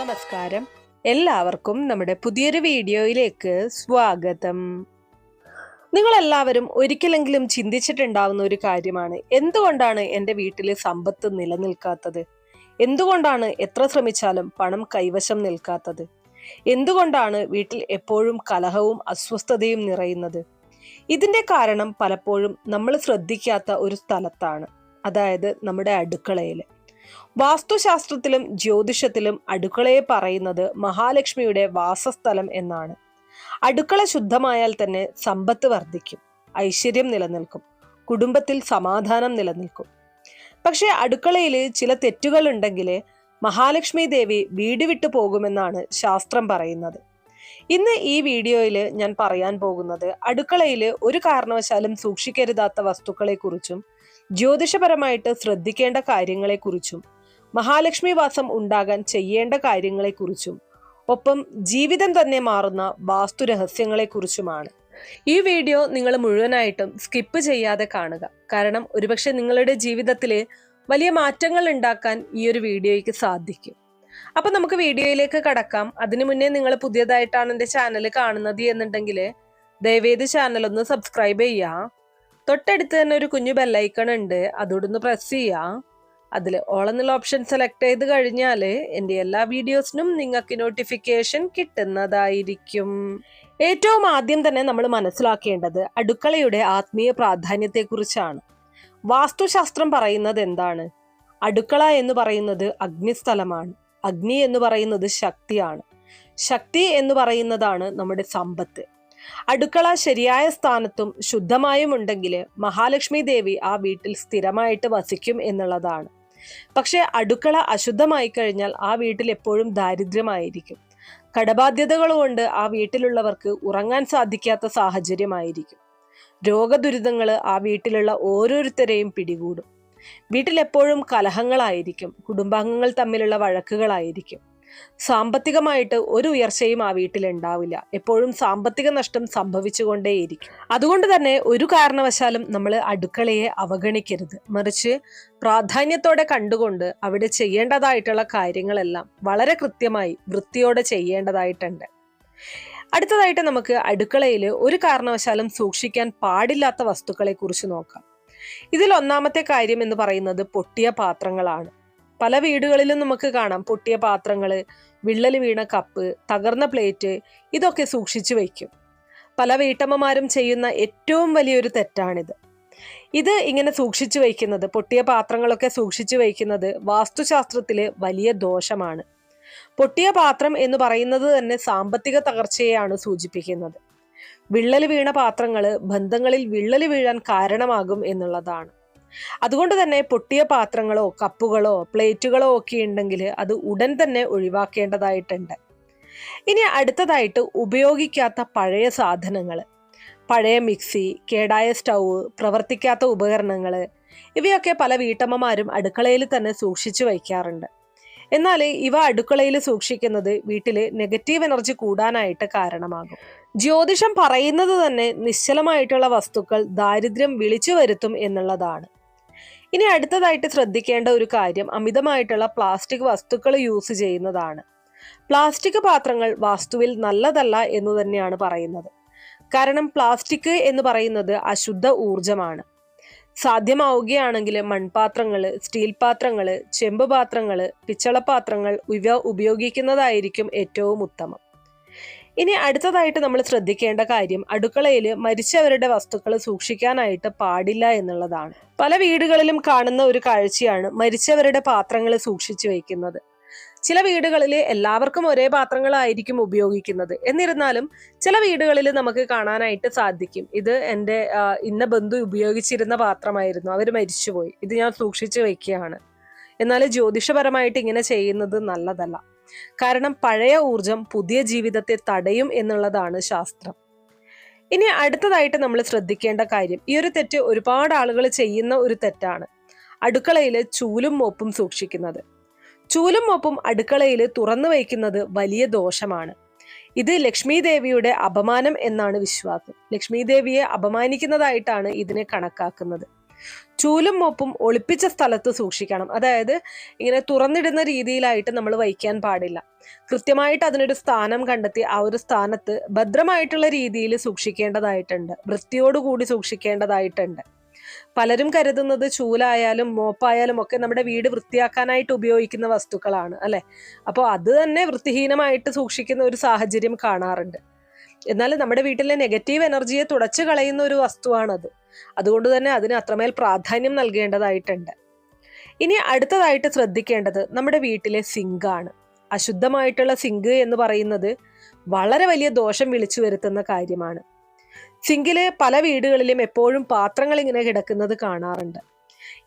നമസ്കാരം. എല്ലാവർക്കും നമ്മുടെ പുതിയൊരു വീഡിയോയിലേക്ക് സ്വാഗതം. നിങ്ങൾ എല്ലാവരും ഒരിക്കലെങ്കിലും ചിന്തിച്ചിട്ടുണ്ടാവുന്ന ഒരു കാര്യമാണ്. എന്തുകൊണ്ടാണ് എന്റെ വീട്ടിൽ സമ്പത്ത് നിലനിൽക്കാത്തത്? എന്തുകൊണ്ടാണ് എത്ര ശ്രമിച്ചാലും പണം കൈവശം നിൽക്കാത്തത്? എന്തുകൊണ്ടാണ് വീട്ടിൽ എപ്പോഴും കലഹവും അസ്വസ്ഥതയും നിറയുന്നത്? ഇതിന്റെ കാരണം പലപ്പോഴും നമ്മൾ ശ്രദ്ധിക്കാത്ത ഒരു സ്ഥലത്താണ്. അതായത് നമ്മുടെ അടുക്കളയിൽ വാസ്തുശാസ്ത്രത്തിലും ജ്യോതിഷത്തിലും അടുക്കളയെ പറയുന്നത് മഹാലക്ഷ്മിയുടെ വാസസ്ഥലം എന്നാണ്. അടുക്കള ശുദ്ധമായാൽ തന്നെ സമ്പത്ത് വർദ്ധിക്കും ഐശ്വര്യം നിലനിൽക്കും കുടുംബത്തിൽ സമാധാനം നിലനിൽക്കും. പക്ഷേ അടുക്കളയിൽ ചില തെറ്റുകൾ ഉണ്ടെങ്കിൽ മഹാലക്ഷ്മി ദേവി വീട് വിട്ടു പോകുമെന്നാണ് ശാസ്ത്രം പറയുന്നത്. ഇന്ന് ഈ വീഡിയോയിൽ ഞാൻ പറയാൻ പോകുന്നത് അടുക്കളയിൽ ഒരു കാരണവശാലും സൂക്ഷിക്കരുതാത്ത വസ്തുക്കളെക്കുറിച്ചും ജ്യോതിഷപരമായിട്ട് ശ്രദ്ധിക്കേണ്ട കാര്യങ്ങളെക്കുറിച്ചും മഹാലക്ഷ്മി വാസം ഉണ്ടാകാൻ ചെയ്യേണ്ട കാര്യങ്ങളെക്കുറിച്ചും ഒപ്പം ജീവിതം തന്നെ മാറുന്ന വാസ്തു രഹസ്യങ്ങളെക്കുറിച്ചുമാണ്. ഈ വീഡിയോ നിങ്ങൾ മുഴുവനായിട്ടും സ്കിപ്പ് ചെയ്യാതെ കാണുക. കാരണം ഒരുപക്ഷെ നിങ്ങളുടെ ജീവിതത്തിൽ വലിയ മാറ്റങ്ങൾ ഉണ്ടാക്കാൻ ഈ ഒരു വീഡിയോയ്ക്ക് സാധിക്കും. അപ്പൊ നമുക്ക് വീഡിയോയിലേക്ക് കടക്കാം. അതിനു മുന്നേ നിങ്ങൾ പുതിയതായിട്ടാണ് എന്റെ ചാനൽ കാണുന്നത് എന്നുണ്ടെങ്കിൽ ദയവേത് ചാനൽ ഒന്ന് സബ്സ്ക്രൈബ് ചെയ്യുക. തൊട്ടടുത്ത് തന്നെ ഒരു കുഞ്ഞു ബെല്ലൈക്കൺ ഉണ്ട്. അതോടൊന്ന് പ്രസ് ചെയ്യുക. അതിൽ ഓൾ എന്നുള്ള ഓപ്ഷൻ സെലക്ട് ചെയ്ത് കഴിഞ്ഞാൽ എന്റെ എല്ലാ വീഡിയോസിനും നിങ്ങൾക്ക് നോട്ടിഫിക്കേഷൻ കിട്ടുന്നതായിരിക്കും. ഏറ്റവും ആദ്യം തന്നെ നമ്മൾ മനസ്സിലാക്കേണ്ടത് അടുക്കളയുടെ ആത്മീയ പ്രാധാന്യത്തെക്കുറിച്ചാണ്. വാസ്തുശാസ്ത്രം പറയുന്നത് എന്താണ്? അടുക്കള എന്ന് പറയുന്നത് അഗ്നിസ്ഥലമാണ്. അഗ്നി എന്ന് പറയുന്നത് ശക്തിയാണ്. ശക്തി എന്ന് പറയുന്നതാണ് നമ്മുടെ സമ്പത്ത്. അടുക്കള ശരിയായ സ്ഥാനത്തും ശുദ്ധമായും ഉണ്ടെങ്കിൽ മഹാലക്ഷ്മി ദേവി ആ വീട്ടിൽ സ്ഥിരമായിട്ട് വസിക്കും എന്നുള്ളതാണ്. പക്ഷേ അടുക്കള അശുദ്ധമായി കഴിഞ്ഞാൽ ആ വീട്ടിൽ എപ്പോഴും ദാരിദ്ര്യമായിരിക്കും. കടബാധ്യതകൾ കൊണ്ട് ആ വീട്ടിലുള്ളവർക്ക് ഉറങ്ങാൻ സാധിക്കാത്ത സാഹചര്യമായിരിക്കും. രോഗദുരിതങ്ങൾ ആ വീട്ടിലുള്ള ഓരോരുത്തരെയും പിടികൂടും. വീട്ടിൽ എപ്പോഴും കലഹങ്ങളായിരിക്കും. കുടുംബാംഗങ്ങൾ തമ്മിലുള്ള വഴക്കുകളായിരിക്കും. സാമ്പത്തികമായിട്ട് ഒരു ഉയർച്ചയും ആ വീട്ടിൽ ഉണ്ടാവില്ല എപ്പോഴും സാമ്പത്തിക നഷ്ടം സംഭവിച്ചുകൊണ്ടേയിരിക്കും. അതുകൊണ്ട് തന്നെ ഒരു കാരണവശാലും നമ്മൾ അടുക്കളയെ അവഗണിക്കരുത്. മറിച്ച് പ്രാധാന്യത്തോടെ കണ്ടുകൊണ്ട് അവിടെ ചെയ്യേണ്ടതായിട്ടുള്ള കാര്യങ്ങളെല്ലാം വളരെ കൃത്യമായി വൃത്തിയോടെ ചെയ്യേണ്ടതായിട്ടുണ്ട്. അടുത്തതായിട്ട് നമുക്ക് അടുക്കളയിൽ ഒരു കാരണവശാലും സൂക്ഷിക്കാൻ പാടില്ലാത്ത വസ്തുക്കളെ കുറിച്ച് നോക്കാം. ഇതിൽ ഒന്നാമത്തെ കാര്യം എന്ന് പറയുന്നത് പൊട്ടിയ പാത്രങ്ങളാണ്. പല വീടുകളിലും നമുക്ക് കാണാം പൊട്ടിയ പാത്രങ്ങൾ വിള്ളൽ വീണ കപ്പ് തകർന്ന പ്ലേറ്റ് ഇതൊക്കെ സൂക്ഷിച്ചു വയ്ക്കും. പല വീട്ടമ്മമാരും ചെയ്യുന്ന ഏറ്റവും വലിയൊരു തെറ്റാണിത്. ഇത് ഇങ്ങനെ സൂക്ഷിച്ചു വയ്ക്കുന്നത് പൊട്ടിയ പാത്രങ്ങളൊക്കെ സൂക്ഷിച്ചു വയ്ക്കുന്നത് വാസ്തുശാസ്ത്രത്തിലെ വലിയ ദോഷമാണ്. പൊട്ടിയ പാത്രം എന്ന് പറയുന്നത് തന്നെ സാമ്പത്തിക തകർച്ചയെയാണ് സൂചിപ്പിക്കുന്നത്. വിള്ളൽ വീണ പാത്രങ്ങൾ ബന്ധങ്ങളിൽ വിള്ളൽ വീഴാൻ കാരണമാകും എന്നുള്ളതാണ്. അതുകൊണ്ട് തന്നെ പൊട്ടിയ പാത്രങ്ങളോ കപ്പുകളോ പ്ലേറ്റുകളോ ഒക്കെ ഉണ്ടെങ്കിൽ അത് ഉടൻ തന്നെ ഒഴിവാക്കേണ്ടതായിട്ടുണ്ട്. ഇനി അടുത്തതായിട്ട് ഉപയോഗിക്കാത്ത പഴയ സാധനങ്ങൾ പഴയ മിക്സി കേടായ സ്റ്റൗവ് പ്രവർത്തിക്കാത്ത ഉപകരണങ്ങൾ ഇവയൊക്കെ പല വീട്ടമ്മമാരും അടുക്കളയിൽ തന്നെ സൂക്ഷിച്ചു വയ്ക്കാറുണ്ട്. എന്നാൽ ഇവ അടുക്കളയിൽ സൂക്ഷിക്കുന്നത് വീട്ടിലെ നെഗറ്റീവ് എനർജി കൂടാനായിട്ട് കാരണമാകും. ജ്യോതിഷം പറയുന്നത് തന്നെ നിശ്ചലമായിട്ടുള്ള വസ്തുക്കൾ ദാരിദ്ര്യം വിളിച്ചു വരുത്തും എന്നുള്ളതാണ്. ഇനി അടുത്തതായിട്ട് ശ്രദ്ധിക്കേണ്ട ഒരു കാര്യം അമിതമായിട്ടുള്ള പ്ലാസ്റ്റിക് വസ്തുക്കൾ യൂസ് ചെയ്യുന്നതാണ്. പ്ലാസ്റ്റിക് പാത്രങ്ങൾ വാസ്തുവിൽ നല്ലതല്ല എന്ന് തന്നെയാണ് പറയുന്നത്. കാരണം പ്ലാസ്റ്റിക് എന്ന് പറയുന്നത് അശുദ്ധ ഊർജമാണ് സാധ്യമാവുകയാണെങ്കിൽ മൺപാത്രങ്ങൾ സ്റ്റീൽ പാത്രങ്ങൾ ചെമ്പ് പാത്രങ്ങൾ പിച്ചളപാത്രങ്ങൾ ഇവ ഉപയോഗിക്കുന്നതായിരിക്കും ഏറ്റവും ഉത്തമം. ഇനി അടുത്തതായിട്ട് നമ്മൾ ശ്രദ്ധിക്കേണ്ട കാര്യം അടുക്കളയിൽ മരിച്ചവരുടെ വസ്തുക്കൾ സൂക്ഷിക്കാനായിട്ട് പാടില്ല എന്നുള്ളതാണ്. പല വീടുകളിലും കാണുന്ന ഒരു കാഴ്ചയാണ് മരിച്ചവരുടെ പാത്രങ്ങൾ സൂക്ഷിച്ചു വയ്ക്കുന്നത് ചില വീടുകളിൽ എല്ലാവർക്കും ഒരേ പാത്രങ്ങളായിരിക്കും ഉപയോഗിക്കുന്നത്. എന്നിരുന്നാലും ചില വീടുകളിൽ നമുക്ക് കാണാനായിട്ട് സാധിക്കും. ഇത് എന്റെ ഇന്ന ബന്ധു ഉപയോഗിച്ചിരുന്ന പാത്രമായിരുന്നു. അവർ മരിച്ചുപോയി. ഇത് ഞാൻ സൂക്ഷിച്ചു വയ്ക്കുകയാണ് എന്നാൽ ജ്യോതിഷപരമായിട്ട് ഇങ്ങനെ ചെയ്യുന്നത് നല്ലതല്ല. കാരണം പഴയ ഊർജം പുതിയ ജീവിതത്തെ തടയും എന്നുള്ളതാണ് ശാസ്ത്രം. ഇനി അടുത്തതായിട്ട് നമ്മൾ ശ്രദ്ധിക്കേണ്ട കാര്യം ഈ ഒരു തെറ്റ് ഒരുപാട് ആളുകൾ ചെയ്യുന്ന ഒരു തെറ്റാണ്. അടുക്കളയിൽ ചൂലും മോപ്പും സൂക്ഷിക്കുന്നത്. ചൂലും മോപ്പും അടുക്കളയിൽ തുറന്നു വയ്ക്കുന്നത് വലിയ ദോഷമാണ്. ഇത് ലക്ഷ്മി ദേവിയുടെ അപമാനം എന്നാണ് വിശ്വാസം. ലക്ഷ്മി ദേവിയെ അപമാനിക്കുന്നതായിട്ടാണ് ഇതിനെ കണക്കാക്കുന്നത്. ചൂലും മോപ്പും ഒളിപ്പിച്ച സ്ഥലത്ത് സൂക്ഷിക്കണം. അതായത് ഇങ്ങനെ തുറന്നിടുന്ന രീതിയിലായിട്ട് നമ്മൾ വയ്ക്കാൻ പാടില്ല. കൃത്യമായിട്ട് അതിനൊരു സ്ഥാനം കണ്ടെത്തി ആ ഒരു സ്ഥാനത്ത് ഭദ്രമായിട്ടുള്ള രീതിയിൽ സൂക്ഷിക്കേണ്ടതായിട്ടുണ്ട്. വൃത്തിയോടുകൂടി സൂക്ഷിക്കേണ്ടതായിട്ടുണ്ട്. പലരും കരുതുന്നത് ചൂലായാലും മോപ്പായാലും ഒക്കെ നമ്മുടെ വീട് വൃത്തിയാക്കാനായിട്ട് ഉപയോഗിക്കുന്ന വസ്തുക്കളാണ് അല്ലെ? അപ്പോൾ അത് തന്നെ വൃത്തിഹീനമായിട്ട് സൂക്ഷിക്കുന്ന ഒരു സാഹചര്യം കാണാറുണ്ട്. എന്നാൽ നമ്മുടെ വീട്ടിലെ നെഗറ്റീവ് എനർജിയെ തുടച്ചു കളയുന്ന ഒരു വസ്തുവാണത്. അതുകൊണ്ട് തന്നെ അതിന് അത്രമേൽ പ്രാധാന്യം നൽകേണ്ടതായിട്ടുണ്ട്. ഇനി അടുത്തതായിട്ട് ശ്രദ്ധിക്കേണ്ടത് നമ്മുടെ വീട്ടിലെ സിങ്കാണ് അശുദ്ധമായിട്ടുള്ള സിങ്ക് എന്ന് പറയുന്നത് വളരെ വലിയ ദോഷം വിളിച്ചു വരുത്തുന്ന കാര്യമാണ്. സിങ്കിലെ പല വീടുകളിലും എപ്പോഴും പാത്രങ്ങൾ ഇങ്ങനെ കിടക്കുന്നത് കാണാറുണ്ട്.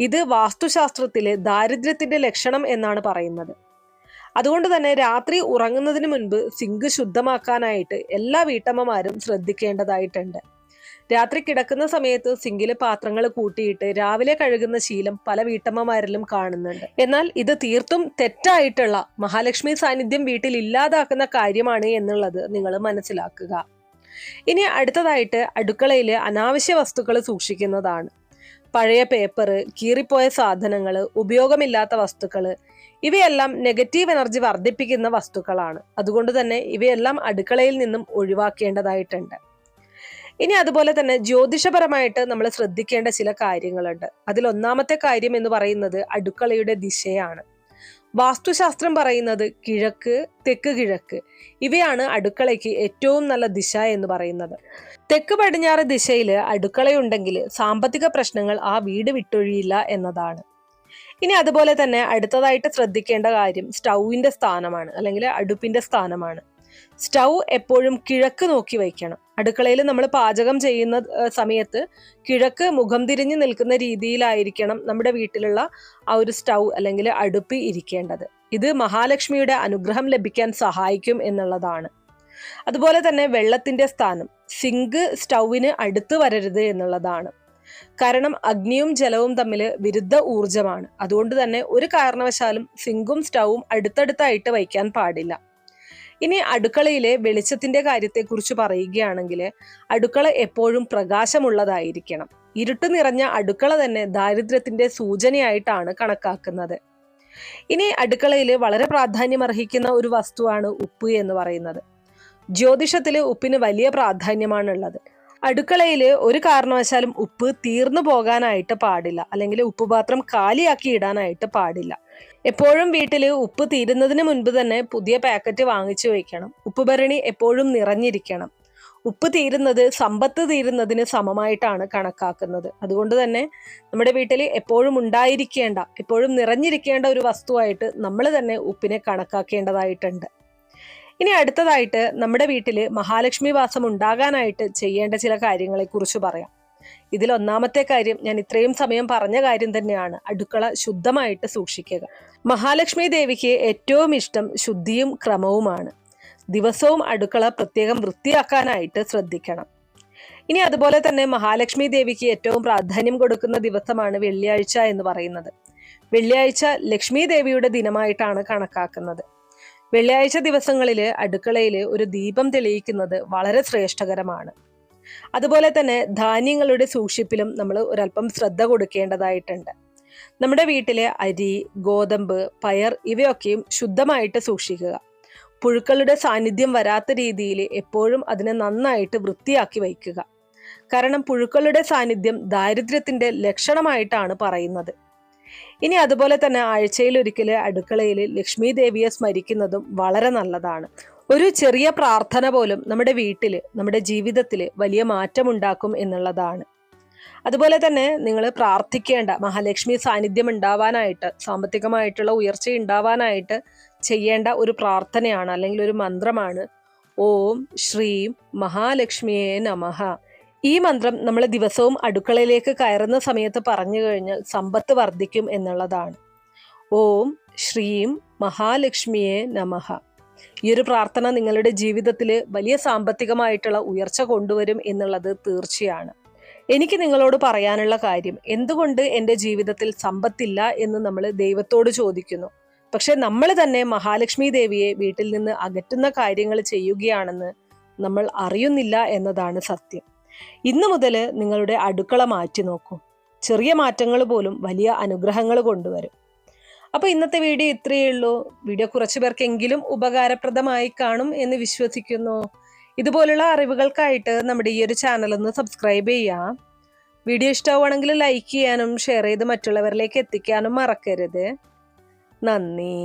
ഇത് വാസ്തുശാസ്ത്രത്തിലെ ദാരിദ്ര്യത്തിന്റെ ലക്ഷണം എന്നാണ് പറയുന്നത്. അതുകൊണ്ട് തന്നെ രാത്രി ഉറങ്ങുന്നതിന് മുൻപ് സിങ്ക് ശുദ്ധമാക്കാനായിട്ട് എല്ലാ വീട്ടമ്മമാരും ശ്രദ്ധിക്കേണ്ടതായിട്ടുണ്ട്. രാത്രി കിടക്കുന്ന സമയത്ത് സിങ്കിലെ പാത്രങ്ങൾ കൂട്ടിയിട്ട് രാവിലെ കഴുകുന്ന ശീലം പല വീട്ടമ്മമാരിലും കാണുന്നുണ്ട്. എന്നാൽ ഇത് തീർത്തും തെറ്റായിട്ടുള്ള മഹാലക്ഷ്മി സാന്നിധ്യം വീട്ടിൽ ഇല്ലാതാക്കുന്ന കാര്യമാണ് എന്നുള്ളത് നിങ്ങൾ മനസ്സിലാക്കുക. ഇനി അടുത്തതായിട്ട് അടുക്കളയിൽ അനാവശ്യ വസ്തുക്കൾ സൂക്ഷിക്കുന്നതാണ്. പഴയ പേപ്പർ കീറിപ്പോയ സാധനങ്ങൾ ഉപയോഗമില്ലാത്ത വസ്തുക്കൾ ഇവയെല്ലാം നെഗറ്റീവ് എനർജി വർദ്ധിപ്പിക്കുന്ന വസ്തുക്കളാണ്. അതുകൊണ്ട് തന്നെ ഇവയെല്ലാം അടുക്കളയിൽ നിന്നും ഒഴിവാക്കേണ്ടതായിട്ടുണ്ട്. ഇനി അതുപോലെ തന്നെ ജ്യോതിഷപരമായിട്ട് നമ്മൾ ശ്രദ്ധിക്കേണ്ട ചില കാര്യങ്ങളുണ്ട്. അതിൽ ഒന്നാമത്തെ കാര്യം എന്ന് പറയുന്നത് അടുക്കളയുടെ ദിശയാണ്. വാസ്തുശാസ്ത്രം പറയുന്നത് കിഴക്ക് തെക്ക് കിഴക്ക്. ഇവയാണ് അടുക്കളയ്ക്ക് ഏറ്റവും നല്ല ദിശ എന്ന് പറയുന്നത്. തെക്ക് പടിഞ്ഞാറ് ദിശയിൽ അടുക്കളയുണ്ടെങ്കിൽ സാമ്പത്തിക പ്രശ്നങ്ങൾ ആ വീട് വിട്ടൊഴിയില്ല എന്നതാണ്. ഇനി അതുപോലെ തന്നെ അടുത്തതായിട്ട് ശ്രദ്ധിക്കേണ്ട കാര്യം സ്റ്റൗവിന്റെ സ്ഥാനമാണ് അല്ലെങ്കിൽ അടുപ്പിന്റെ സ്ഥാനമാണ്. സ്റ്റൗ എപ്പോഴും കിഴക്ക് നോക്കി വയ്ക്കണം. അടുക്കളയിൽ നമ്മൾ പാചകം ചെയ്യുന്ന സമയത്ത് കിഴക്ക് മുഖം തിരിഞ്ഞ് നിൽക്കുന്ന രീതിയിലായിരിക്കണം നമ്മുടെ വീട്ടിലുള്ള ആ ഒരു സ്റ്റൗ അല്ലെങ്കിൽ അടുപ്പ് ഇരിക്കേണ്ടത്. ഇത് മഹാലക്ഷ്മിയുടെ അനുഗ്രഹം ലഭിക്കാൻ സഹായിക്കും എന്നുള്ളതാണ്. അതുപോലെ തന്നെ വെള്ളത്തിന്റെ സ്ഥാനം. സിങ്ക് സ്റ്റൗവിന് അടുത്ത് വരരുത് എന്നുള്ളതാണ്. കാരണം അഗ്നിയും ജലവും തമ്മിൽ വിരുദ്ധ ഊർജമാണ് അതുകൊണ്ട് തന്നെ ഒരു കാരണവശാലും സിങ്കും സ്റ്റൗവും അടുത്തടുത്തായിട്ട് വയ്ക്കാൻ പാടില്ല. ഇനി അടുക്കളയിലെ വെളിച്ചത്തിന്റെ കാര്യത്തെക്കുറിച്ച് പറയുകയാണെങ്കിൽ അടുക്കള എപ്പോഴും പ്രകാശമുള്ളതായിരിക്കണം. ഇരുട്ട് നിറഞ്ഞ അടുക്കള തന്നെ ദാരിദ്ര്യത്തിന്റെ സൂചനയായിട്ടാണ് കണക്കാക്കുന്നത്. ഇനി അടുക്കളയിൽ വളരെ പ്രാധാന്യം അർഹിക്കുന്ന ഒരു വസ്തുവാണ് ഉപ്പ് എന്ന് പറയുന്നത്. ജ്യോതിഷത്തിൽ ഉപ്പിന് വലിയ പ്രാധാന്യമാണുള്ളത്. അടുക്കളയിൽ ഒരു കാരണവശാലും ഉപ്പ് തീർന്നു പോകാനായിട്ട് പാടില്ല. അല്ലെങ്കിൽ ഉപ്പുപാത്രം കാലിയാക്കി ഇടാനായിട്ട് പാടില്ല. എപ്പോഴും വീട്ടിൽ ഉപ്പ് തീരുന്നതിന് മുൻപ് തന്നെ പുതിയ പാക്കറ്റ് വാങ്ങിച്ചു വയ്ക്കണം ഉപ്പ് ഭരണി എപ്പോഴും നിറഞ്ഞിരിക്കണം. ഉപ്പ് തീരുന്നത് സമ്പത്ത് തീരുന്നതിന് സമമായിട്ടാണ് കണക്കാക്കുന്നത്. അതുകൊണ്ട് തന്നെ നമ്മുടെ വീട്ടിൽ എപ്പോഴും ഉണ്ടായിരിക്കേണ്ട എപ്പോഴും നിറഞ്ഞിരിക്കേണ്ട ഒരു വസ്തുവായിട്ട് നമ്മൾ തന്നെ ഉപ്പിനെ കണക്കാക്കേണ്ടതായിട്ടുണ്ട്. ഇനി അടുത്തതായിട്ട് നമ്മുടെ വീട്ടിൽ മഹാലക്ഷ്മി വാസം ഉണ്ടാകാനായിട്ട് ചെയ്യേണ്ട ചില കാര്യങ്ങളെക്കുറിച്ച് പറയാം. ഇതിൽ ഒന്നാമത്തെ കാര്യം ഞാൻ ഇത്രയും സമയം പറഞ്ഞ കാര്യം തന്നെയാണ്. അടുക്കള ശുദ്ധമായിട്ട് സൂക്ഷിക്കുക. മഹാലക്ഷ്മി ദേവിക്ക് ഏറ്റവും ഇഷ്ടം ശുദ്ധിയും ക്രമവുമാണ്. ദിവസവും അടുക്കള പ്രത്യേകം വൃത്തിയാക്കാനായിട്ട് ശ്രദ്ധിക്കണം. ഇനി അതുപോലെ തന്നെ മഹാലക്ഷ്മി ദേവിക്ക് ഏറ്റവും പ്രാധാന്യം കൊടുക്കുന്ന ദിവസമാണ് വെള്ളിയാഴ്ച എന്ന് പറയുന്നത്. വെള്ളിയാഴ്ച ലക്ഷ്മി ദേവിയുടെ ദിനമായിട്ടാണ് കണക്കാക്കുന്നത്. വെള്ളിയാഴ്ച ദിവസങ്ങളിൽ അടുക്കളയിൽ ഒരു ദീപം തെളിയിക്കുന്നത് വളരെ ശ്രേഷ്ഠകരമാണ്. അതുപോലെ തന്നെ ധാന്യങ്ങളുടെ സൂക്ഷിപ്പിലും നമ്മൾ ഒരല്പം ശ്രദ്ധ കൊടുക്കേണ്ടതായിട്ടുണ്ട്. നമ്മുടെ വീട്ടിലെ അരി ഗോതമ്പ് പയർ ഇവയൊക്കെയും ശുദ്ധമായിട്ട് സൂക്ഷിക്കുക. പുഴുക്കളുടെ സാന്നിധ്യം വരാത്ത രീതിയിൽ എപ്പോഴും അതിനെ നന്നായിട്ട് വൃത്തിയാക്കി വയ്ക്കുക. കാരണം പുഴുക്കളുടെ സാന്നിധ്യം ദാരിദ്ര്യത്തിന്റെ ലക്ഷണമായിട്ടാണ് പറയുന്നത്. ഇനി അതുപോലെ തന്നെ ആഴ്ചയിൽ ഒരിക്കൽ അടുക്കളയിൽ ലക്ഷ്മി ദേവിയെ സ്മരിക്കുന്നതും വളരെ നല്ലതാണ്. ഒരു ചെറിയ പ്രാർത്ഥന പോലും നമ്മുടെ വീട്ടിൽ നമ്മുടെ ജീവിതത്തിൽ വലിയ മാറ്റമുണ്ടാക്കും എന്നുള്ളതാണ്. അതുപോലെ തന്നെ നിങ്ങൾ പ്രാർത്ഥിക്കേണ്ട മഹാലക്ഷ്മി സാന്നിധ്യം ഉണ്ടാവാനായിട്ട് സാമ്പത്തികമായിട്ടുള്ള ഉയർച്ച ഉണ്ടാവാനായിട്ട് ചെയ്യേണ്ട ഒരു പ്രാർത്ഥനയാണ് അല്ലെങ്കിൽ ഒരു മന്ത്രമാണ് ഓം ശ്രീം മഹാലക്ഷ്മിയെ നമഹ. ഈ മന്ത്രം നമ്മൾ ദിവസവും അടുക്കളയിലേക്ക് കയറുന്ന സമയത്ത് പറഞ്ഞു കഴിഞ്ഞാൽ സമ്പത്ത് വർദ്ധിക്കും എന്നുള്ളതാണ്. ഓം ശ്രീം മഹാലക്ഷ്മിയെ നമഃ ഈ ഒരു പ്രാർത്ഥന നിങ്ങളുടെ ജീവിതത്തിൽ വലിയ സാമ്പത്തികമായിട്ടുള്ള ഉയർച്ച കൊണ്ടുവരും എന്നുള്ളത് തീർച്ചയാണ്. എനിക്ക് നിങ്ങളോട് പറയാനുള്ള കാര്യം എന്തുകൊണ്ട് എന്റെ ജീവിതത്തിൽ സമ്പത്തില്ല എന്ന് നമ്മൾ ദൈവത്തോട് ചോദിക്കുന്നു. പക്ഷെ നമ്മൾ തന്നെ മഹാലക്ഷ്മി ദേവിയെ വീട്ടിൽ നിന്ന് അകറ്റുന്ന കാര്യങ്ങൾ ചെയ്യുകയാണെന്ന് നമ്മൾ അറിയുന്നില്ല എന്നതാണ് സത്യം. ഇന്നു മുതൽ നിങ്ങളുടെ അടുക്കള മാറ്റി നോക്കൂ. ചെറിയ മാറ്റങ്ങൾ പോലും വലിയ അനുഗ്രഹങ്ങൾ കൊണ്ടുവരും. അപ്പോൾ ഇന്നത്തെ വീഡിയോ ഇത്രയേ ഉള്ളൂ. വീഡിയോ കുറച്ചു പേർക്കെങ്കിലും ഉപകാരപ്രദമായി കാണും എന്ന് വിശ്വസിക്കുന്നു. ഇതുപോലുള്ള അറിവുകൾക്കായിട്ട് നമ്മുടെ ഈ ഒരു ചാനൽ ഒന്ന് സബ്സ്ക്രൈബ് ചെയ്യാം. വീഡിയോ ഇഷ്ടമാവുകയാണെങ്കിൽ ലൈക്ക് ചെയ്യാനും ഷെയർ ചെയ്ത് മറ്റുള്ളവരിലേക്ക് എത്തിക്കാനും മറക്കരുത്. നന്ദി.